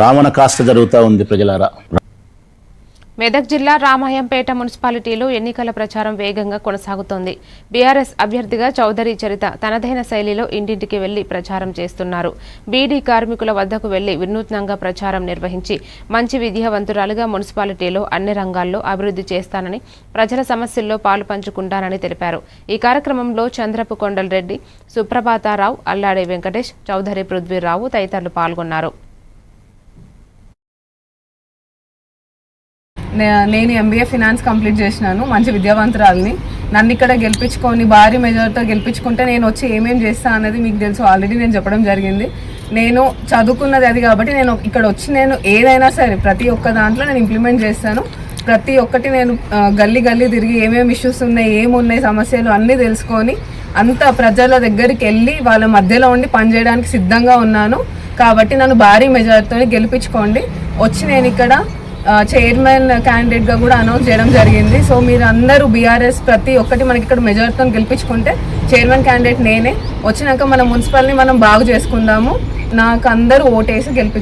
రావణ కాస్త జరుగుతూ ఉంది ప్రజలారా. మెదక్ జిల్లా రామాయంపేట మున్సిపాలిటీలో ఎన్నికల ప్రచారం వేగంగా కొనసాగుతోంది. బీఆర్ఎస్ అభ్యర్థిగా చౌదరి చరిత తనదైన శైలిలో ఇంటింటికి వెళ్ళి ప్రచారం చేస్తున్నారు. బీడీ కార్మికుల వద్దకు వెళ్ళి వినూత్నంగా ప్రచారం నిర్వహించి మంచి విద్యావంతురాలుగా మున్సిపాలిటీలో అన్ని రంగాల్లో అభివృద్ధి చేస్తానని ప్రజల సమస్యల్లో పాలు పంచుకుంటానని తెలిపారు. ఈ కార్యక్రమంలో చంద్రపు కొండలరెడ్డి సుప్రభాతారావు అల్లాడే వెంకటేష్ చౌదరి పృథ్వీరావు తదితరులు పాల్గొన్నారు. నేను ఎంబీఏ ఫినాన్స్ కంప్లీట్ చేసినాను మంచి విద్యావంతురాలని. నన్ను ఇక్కడ గెలిపించుకొని భారీ మెజార్తో గెలిపించుకుంటే నేను వచ్చి ఏమేమి చేస్తా అనేది మీకు తెలుసు ఆల్రెడీ నేను చెప్పడం జరిగింది. నేను చదువుకున్నది అది కాబట్టి నేను ఇక్కడ వచ్చి నేను ఏదైనా సరే ప్రతి ఒక్క దాంట్లో నేను ఇంప్లిమెంట్ చేస్తాను. ప్రతి ఒక్కటి నేను గల్లీ గల్లీ తిరిగి ఏమేమి ఇష్యూస్ ఉన్నాయి ఏమున్నాయి సమస్యలు అన్నీ తెలుసుకొని అంత ప్రజల దగ్గరికి వెళ్ళి వాళ్ళ మధ్యలో ఉండి పనిచేయడానికి సిద్ధంగా ఉన్నాను. కాబట్టి నన్ను భారీ మెజార్టీతో గెలిపించుకోండి. వచ్చి నేను ఇక్కడ చైర్మన్ క్యాండిడేట్గా కూడా అనౌన్స్ చేయడం జరిగింది. సో మీరు అందరూ బీఆర్ఎస్ ప్రతి ఒక్కటి మనకి ఇక్కడ మెజార్టీతో గెలిపించుకుంటే చైర్మన్ క్యాండిడేట్ నేనే. వచ్చినాక మన మున్సిపల్ని మనం బాగు చేసుకుందాము. నాకు అందరూ ఓటేసి గెలిపించు